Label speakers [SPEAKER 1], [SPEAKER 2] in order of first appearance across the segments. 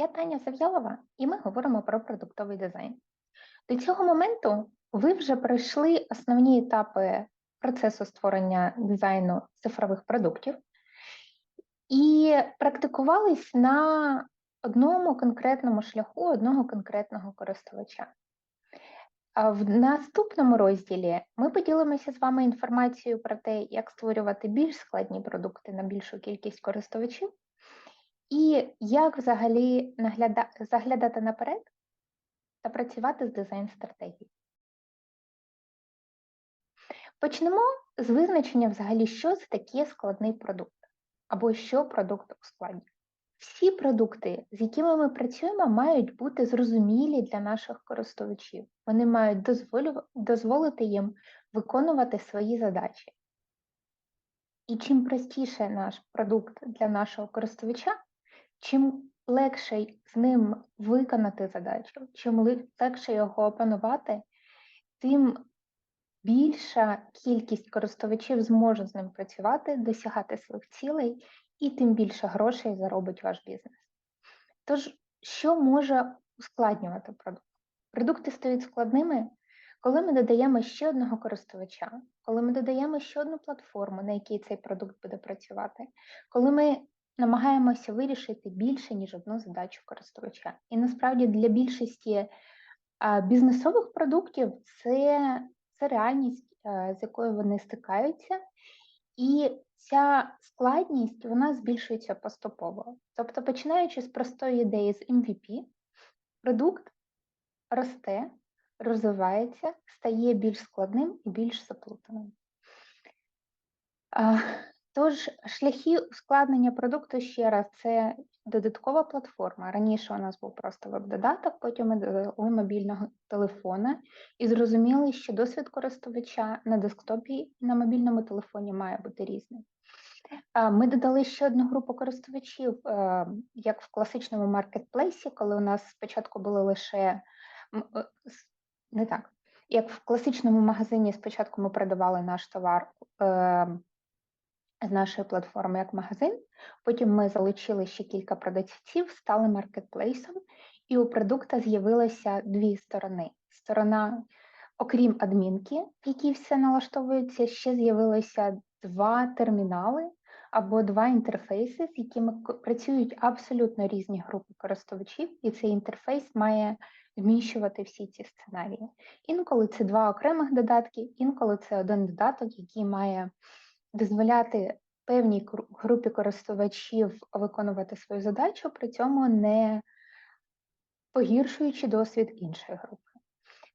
[SPEAKER 1] Я Таня Зав'ялова, і ми говоримо про продуктовий дизайн. До цього моменту ви вже пройшли основні етапи процесу створення дизайну цифрових продуктів і практикувались на одному конкретному шляху одного конкретного користувача. В наступному розділі ми поділимося з вами інформацією про те, як створювати більш складні продукти на більшу кількість користувачів, і як взагалі нагляда... заглядати наперед та працювати з дизайн-стратегією. Почнемо з визначення взагалі, що це таке складний продукт, або що продукт ускладнює. Всі продукти, з якими ми працюємо, мають бути зрозумілі для наших користувачів. Вони мають дозволити їм виконувати свої задачі. І чим простіше наш продукт для нашого користувача, чим легше з ним виконати задачу, чим легше його опанувати, тим більша кількість користувачів зможе з ним працювати, досягати своїх цілей, і тим більше грошей заробить ваш бізнес. Тож, що може ускладнювати продукт? Продукти стають складними, коли ми додаємо ще одного користувача, коли ми додаємо ще одну платформу, на якій цей продукт буде працювати, коли ми намагаємося вирішити більше, ніж одну задачу користувача. І насправді для більшості бізнесових продуктів це, це реальність, з якою вони стикаються, і ця складність вона збільшується поступово. Тобто, починаючи з простої ідеї з MVP, продукт росте, розвивається, стає більш складним і більш заплутаним. Тож, шляхи ускладнення продукту ще раз це додаткова платформа. Раніше у нас був просто веб-додаток, потім ми додали мобільного телефона і зрозуміли, що досвід користувача на десктопі і на мобільному телефоні має бути різним. Ми додали ще одну групу користувачів, е, як в класичному маркетплейсі, коли у нас спочатку були лише е, не так, як в класичному магазині спочатку ми продавали наш товар е, з нашої платформи як магазин, потім ми залучили ще кілька продавців, стали маркетплейсом, і у продукта з'явилося дві сторони. Сторона, окрім адмінки, в якій все налаштовується, ще з'явилося два термінали або два інтерфейси, з якими працюють абсолютно різні групи користувачів, і цей інтерфейс має вміщувати всі ці сценарії. Інколи це два окремих додатки, інколи це один додаток, який має дозволяти певній групі користувачів виконувати свою задачу, при цьому не погіршуючи досвід іншої групи.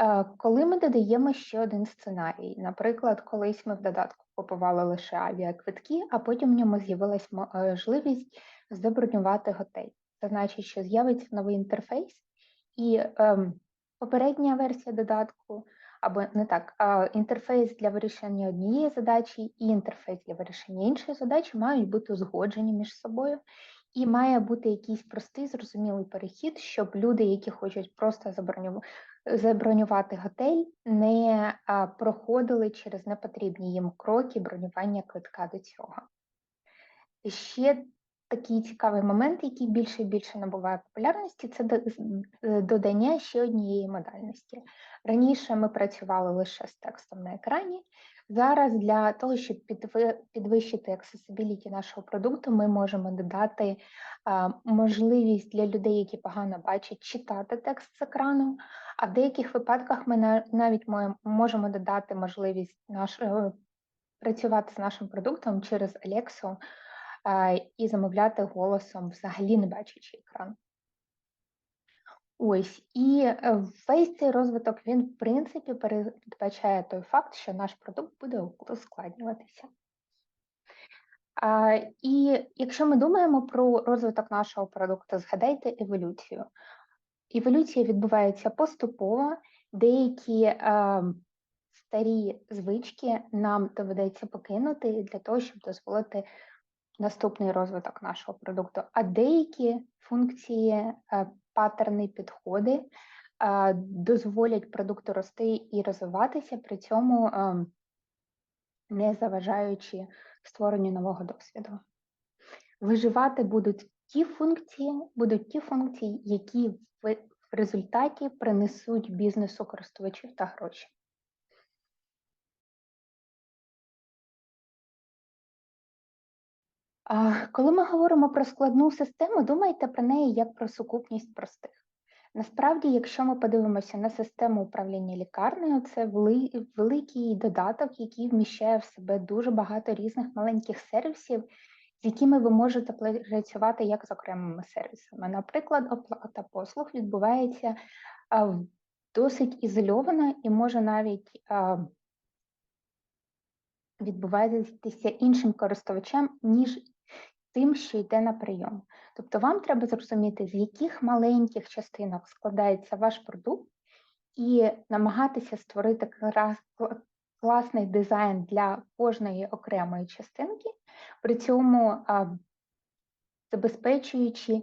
[SPEAKER 1] Е, Коли ми додаємо ще один сценарій, наприклад, колись ми в додатку купували лише авіаквитки, а потім в ньому з'явилась е, можливість забронювати готель. Це значить, що з'явиться новий інтерфейс, і ем, попередня версія додатку, або не так, інтерфейс для вирішення однієї задачі і інтерфейс для вирішення іншої задачі мають бути узгоджені між собою. І має бути якийсь простий, зрозумілий перехід, щоб люди, які хочуть просто забронювати готель, не проходили через непотрібні їм кроки бронювання квитка до цього. Ще такий цікавий момент, який більше і більше набуває популярності, це е, додання ще однієї модальності. Раніше ми працювали лише з текстом на екрані. Зараз для того, щоб підви- підвищити accessibility нашого продукту, ми можемо додати можливість для людей, які погано бачать, читати текст з екрану. А в деяких випадках ми на- навіть можемо додати можливість нашого працювати з нашим продуктом через Alexa і замовляти голосом, взагалі не бачачи екран. Ось і е, весь цей розвиток він в принципі передбачає той факт, що наш продукт буде ускладнюватися. А, і якщо ми думаємо про розвиток нашого продукту, згадайте еволюцію. Еволюція відбувається поступово, деякі е, старі звички нам доведеться покинути для того, щоб дозволити наступний розвиток нашого продукту. А деякі функції, е, паттерни, підходи е, дозволять продукту рости і розвиватися, при цьому е, не заважаючи створенню нового досвіду. Виживати будуть ті функції будуть ті функції, які в, в результаті принесуть бізнесу користувачів та гроші. Коли ми говоримо про складну систему, думайте про неї як про сукупність простих. Насправді, якщо ми подивимося на систему управління лікарнею, це великий додаток, який вміщає в себе дуже багато різних маленьких сервісів, з якими ви можете працювати як з окремими сервісами. Наприклад, оплата послуг відбувається досить ізольовано і може навіть відбуватися іншим користувачем, ніж тим, що йде на прийом. Тобто вам треба зрозуміти, з яких маленьких частинок складається ваш продукт, і намагатися створити класний дизайн для кожної окремої частинки, при цьому забезпечуючи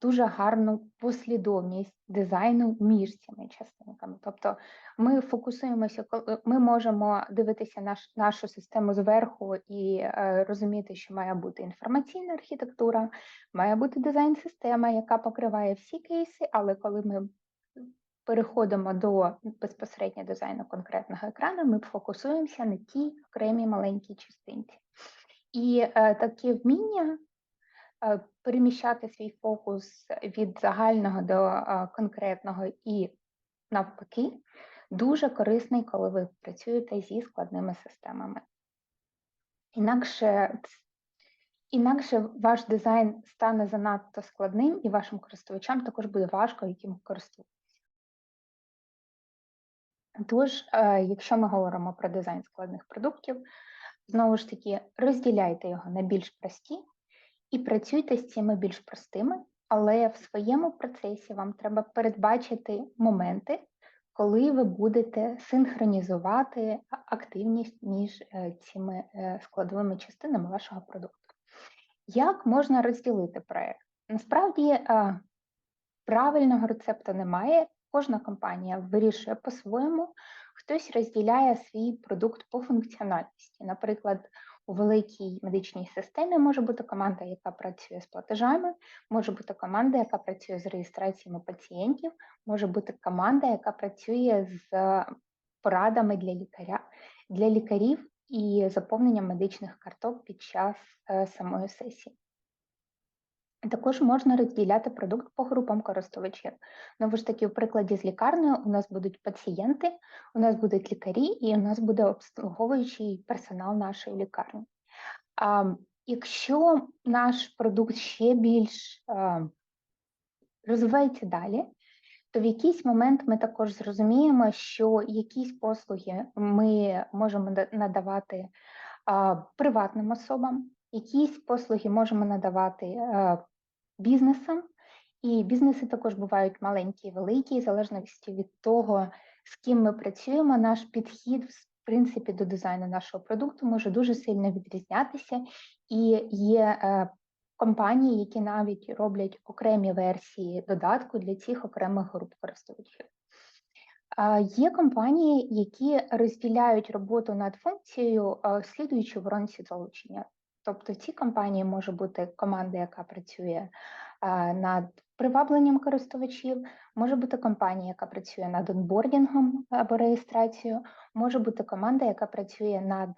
[SPEAKER 1] дуже гарну послідовність дизайну між цими частинками. Тобто ми фокусуємося, коли ми можемо дивитися наш, нашу систему зверху і е, розуміти, що має бути інформаційна архітектура, має бути дизайн-система, яка покриває всі кейси, але коли ми переходимо до безпосередньо дизайну конкретного екрану, ми фокусуємося на тій окремій маленькій частинці. І е, таке вміння е, переміщати свій фокус від загального до е, конкретного і навпаки, дуже корисний, коли ви працюєте зі складними системами. Інакше, інакше ваш дизайн стане занадто складним, і вашим користувачам також буде важко яким користуватися. Тож, е, якщо ми говоримо про дизайн складних продуктів, знову ж таки, розділяйте його на більш прості і працюйте з цими більш простими, але в своєму процесі вам треба передбачити моменти, коли ви будете синхронізувати активність між е, цими е, складовими частинами вашого продукту. Як можна розділити проект? Насправді е, правильного рецепту немає. Кожна компанія вирішує по-своєму. Хтось розділяє свій продукт по функціональності. Наприклад, у великій медичній системі може бути команда, яка працює з платежами, може бути команда, яка працює з реєстраціями пацієнтів, може бути команда, яка працює з порадами для лікаря для лікарів і заповненням медичних карток під час е, самої сесії. Також можна розділяти продукт по групам користувачів. Знову ж таки, у прикладі з лікарнею у нас будуть пацієнти, у нас будуть лікарі, і у нас буде обслуговуючий персонал нашої лікарні. А, якщо наш продукт ще більш а, розвивається далі, то в якийсь момент ми також зрозуміємо, що якісь послуги ми можемо надавати а, приватним особам, якісь послуги можемо надавати бізнесам, і бізнеси також бувають маленькі і великі, в залежності від того, з ким ми працюємо, наш підхід, в принципі, до дизайну нашого продукту може дуже сильно відрізнятися, і є е, компанії, які навіть роблять окремі версії додатку для цих окремих груп користувачів. Є компанії, які розділяють роботу над функцією, е, слідуючи воронці залучення. Тобто в цій компанії може бути команда, яка працює над привабленням користувачів, може бути компанія, яка працює над онбордінгом або реєстрацією, може бути команда, яка працює над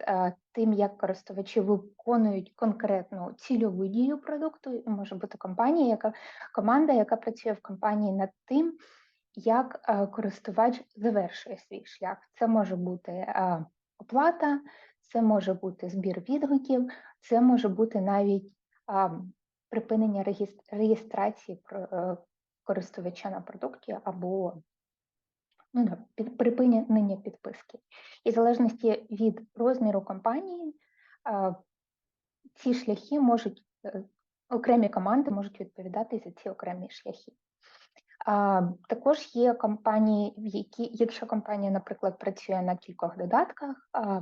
[SPEAKER 1] тим, як користувачі виконують конкретну цільову дію продукту, і може бути компанія, яка команда, яка працює в компанії над тим, як користувач завершує свій шлях. Це може бути оплата, це може бути збір відгуків, це може бути навіть а, припинення реєстрації е, користувача на продукті або ну, да, під, припинення підписки. І в залежності від розміру компанії а, ці шляхи можуть, е, окремі команди можуть відповідати за ці окремі шляхи. А, також є компанії, в які, якщо компанія, наприклад, працює на кількох додатках, а,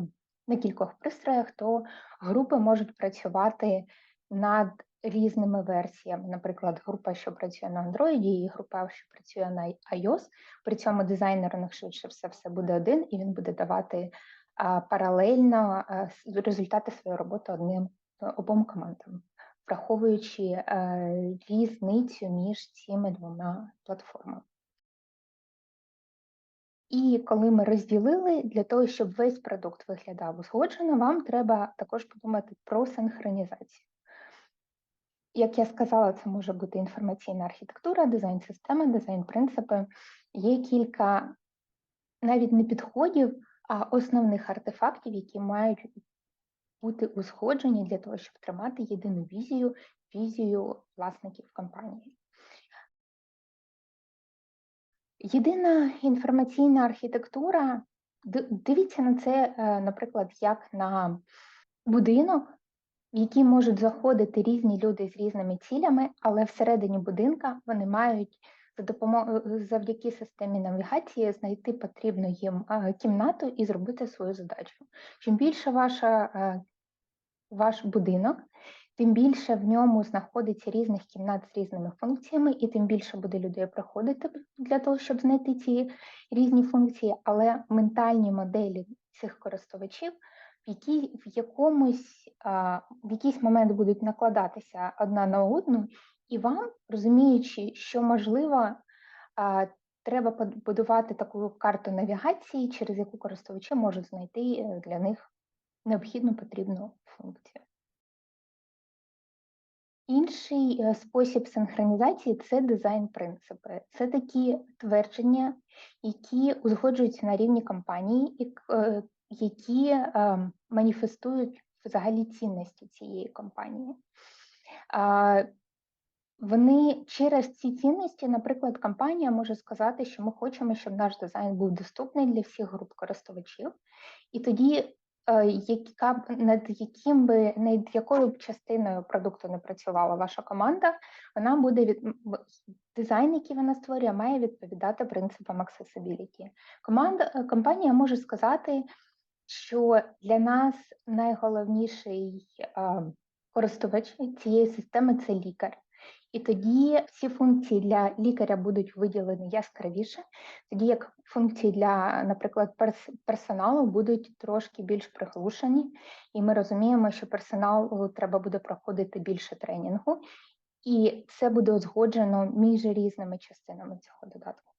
[SPEAKER 1] на кількох пристроях, то групи можуть працювати над різними версіями. Наприклад, група, що працює на Android, і група, що працює на iOS. При цьому дизайнер у них швидше все все буде один, і він буде давати паралельно результати своєї роботи одним е, обом командам. Враховуючи е, різницю між цими двома платформами. І коли ми розділили, для того, щоб весь продукт виглядав узгоджено, вам треба також подумати про синхронізацію. Як я сказала, це може бути інформаційна архітектура, дизайн системи, дизайн принципи. Є кілька навіть не підходів, а основних артефактів, які мають бути узгоджені для того, щоб тримати єдину візію, візію власників компанії. Єдина інформаційна архітектура, дивіться на це, е, наприклад, як на будинок, в який можуть заходити різні люди з різними цілями, але всередині будинка вони мають за допомогою завдяки системі навігації знайти потрібну їм е, кімнату і зробити свою задачу. Чим більше ваша, е, ваш будинок, тим більше в ньому знаходиться різних кімнат з різними функціями, і тим більше буде людей приходити для того, щоб знайти ці різні функції, але ментальні моделі цих користувачів в якій, в якомусь в якийсь момент будуть накладатися одна на одну, і вам, розуміючи, що можливо, треба побудувати таку карту навігації, через яку користувачі можуть знайти е, для них необхідну потрібну функцію. Інший е, спосіб синхронізації це дизайн-принципи. Це такі твердження, які узгоджуються на рівні компанії, е, які маніфестують взагалі цінності цієї компанії. Вони через ці цінності, наприклад, компанія може сказати, що ми хочемо, щоб наш дизайн був доступний для всіх груп користувачів, і тоді, е, яка над яким би над якою б частиною продукту не працювала ваша команда, вона буде від дизайн, який вона створює, має відповідати принципам accessibility. Команда е, компанія може сказати, що для нас найголовніший користувач цієї системи це лікар. І тоді всі функції для лікаря будуть виділені яскравіше, тоді як функції для, наприклад, персоналу будуть трошки більш приглушені, і ми розуміємо, що персоналу треба буде проходити більше тренінгу, і це буде узгоджено між різними частинами цього додатку.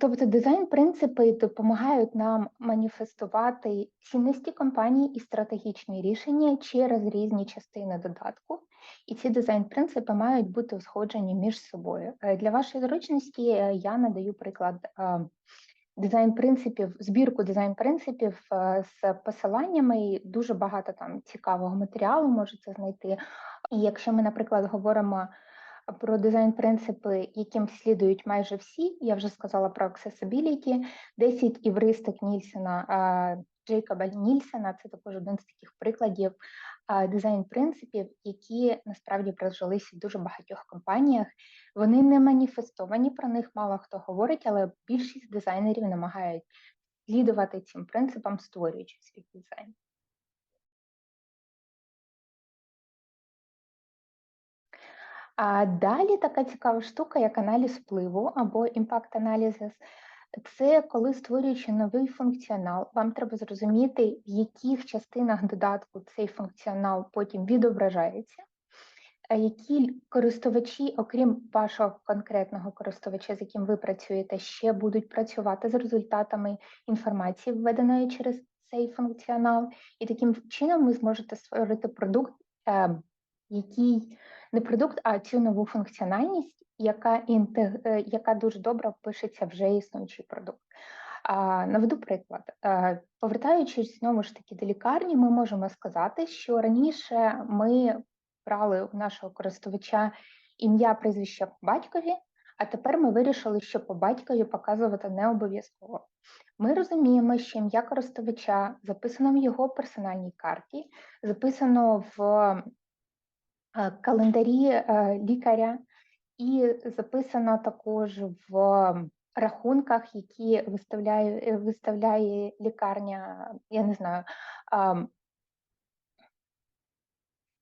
[SPEAKER 1] Тобто дизайн-принципи допомагають нам маніфестувати цінності компанії і стратегічні рішення через різні частини додатку, і ці дизайн-принципи мають бути узгоджені між собою. Е, для вашої зручності е, я надаю приклад дизайн-принципів, збірку дизайн-принципів е, з посиланнями. Дуже багато там цікавого матеріалу можете знайти. І якщо ми, наприклад, говоримо про дизайн-принципи, яким слідують майже всі. Я вже сказала про accessibility, 10 івристик Нільсена, Джейкоба Нільсена це також один з таких прикладів дизайн-принципів, які насправді прижилися в дуже багатьох компаніях. Вони не маніфестовані, про них мало хто говорить, але більшість дизайнерів намагають слідувати цим принципам, створюючи свій дизайн. А далі така цікава штука, як аналіз впливу або impact analysis. Це коли створюючи новий функціонал, вам треба зрозуміти, в яких частинах додатку цей функціонал потім відображається, які користувачі, окрім вашого конкретного користувача, з яким ви працюєте, ще будуть працювати з результатами інформації, введеної через цей функціонал, і таким чином ви зможете створити продукт, ем, який не продукт, а цю нову функціональність, яка інтег... Е, яка дуже добре впишеться вже існуючий продукт. А, Наведу приклад. А, повертаючись знову ж таки до лікарні, ми можемо сказати, що раніше ми брали у нашого користувача ім'я прізвище по батькові, а тепер ми вирішили, що по батькові показувати не обов'язково. Ми розуміємо, що ім'я користувача записано в його персональній карті, записано в Е, календарі е, лікаря, і записано також в рахунках, які виставляє виставляє лікарня, я не знаю.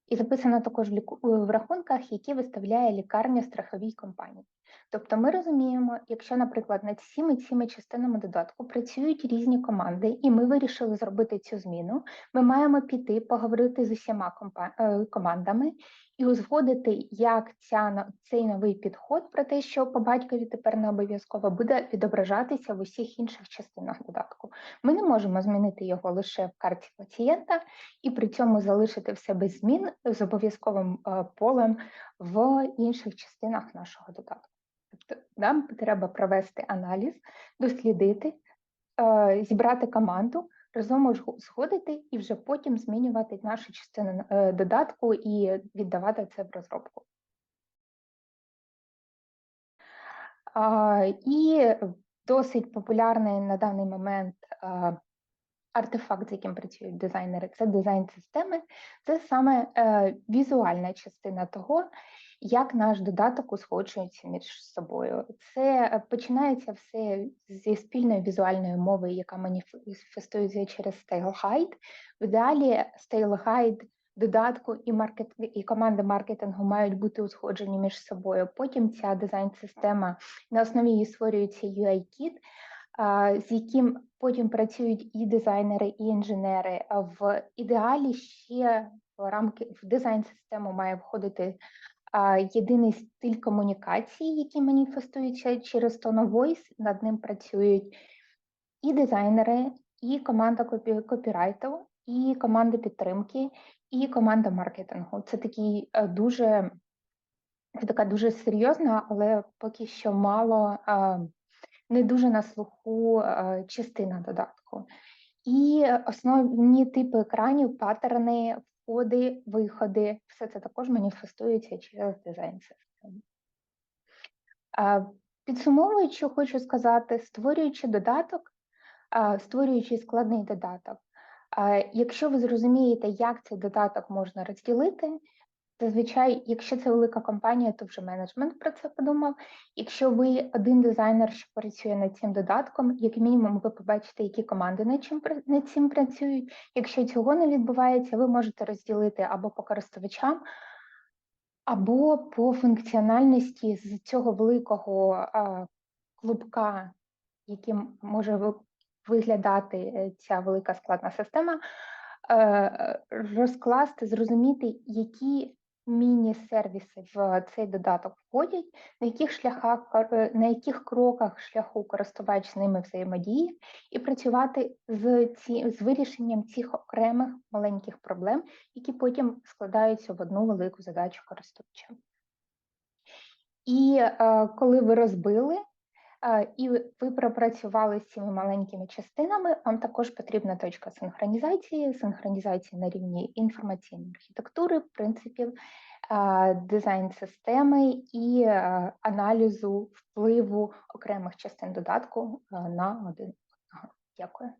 [SPEAKER 1] І записано також в рахунках, які виставляє лікарня страховій компанії. Тобто ми розуміємо, якщо, наприклад, над всіми цими частинами додатку працюють різні команди, і ми вирішили зробити цю зміну, ми маємо піти поговорити з усіма е, командами і узгодити, як ця цей новий підход про те, що по батькові тепер не обов'язково буде відображатися в усіх інших частинах додатку. Ми не можемо змінити його лише в карті пацієнта і при цьому залишити все без змін з обов'язковим е, полем в інших частинах нашого додатку. Тобто нам треба провести аналіз, дослідити, е, зібрати команду, разом згодити і вже потім змінювати наші частини е, додатку і віддавати це в розробку. І досить популярний на даний момент артефакт, з яким працюють дизайнери, це дизайн системи. Це саме е, візуальна частина того, як наш додаток узгоджується між собою. Це е, починається все зі спільної візуальної мови, яка маніфестується через StyleGuide. В ідеалі StyleGuide додатку і маркет і команди маркетингу мають бути узгоджені між собою. Потім ця дизайн-система на основі її створюється UI-кіт, з яким потім працюють і дизайнери, і інженери. В ідеалі ще в рамки в дизайн-систему має входити єдиний стиль комунікації, який маніфестується через Voice. Над ним працюють і дизайнери, і команда копі, копірайту, і команди підтримки, і команда маркетингу. Це такий е, дуже це така дуже серйозна, але поки що мало не дуже на слуху частина додатку. І основні типи екранів, паттерни, входи, виходи, все це також маніфестується через дизайн систему. Підсумовуючи, хочу сказати, створюючи додаток, створюючи складний додаток, якщо ви зрозумієте, як цей додаток можна розділити, Зазвичай, якщо це велика компанія, то вже менеджмент про це подумав. Якщо ви один дизайнер, що працює над цим додатком, як мінімум, ви побачите, які команди над чим над цим працюють. Якщо цього не відбувається, ви можете розділити або по користувачам, або по функціональності з цього великого а, клубка, яким може виглядати е, ця велика складна система, е, розкласти, зрозуміти, які міні-сервіси в цей додаток входять, на яких шляхах, е, на яких кроках шляху користувач з ними взаємодіє, і працювати з ці з вирішенням цих окремих маленьких проблем, які потім складаються в одну велику задачу користувача. І е, коли ви розбили і ви пропрацювали з цими маленькими частинами, вам також потрібна точка синхронізації, синхронізації на рівні інформаційної архітектури, принципів, е, дизайн системи і е, аналізу впливу окремих частин додатку е, на один. Дякую.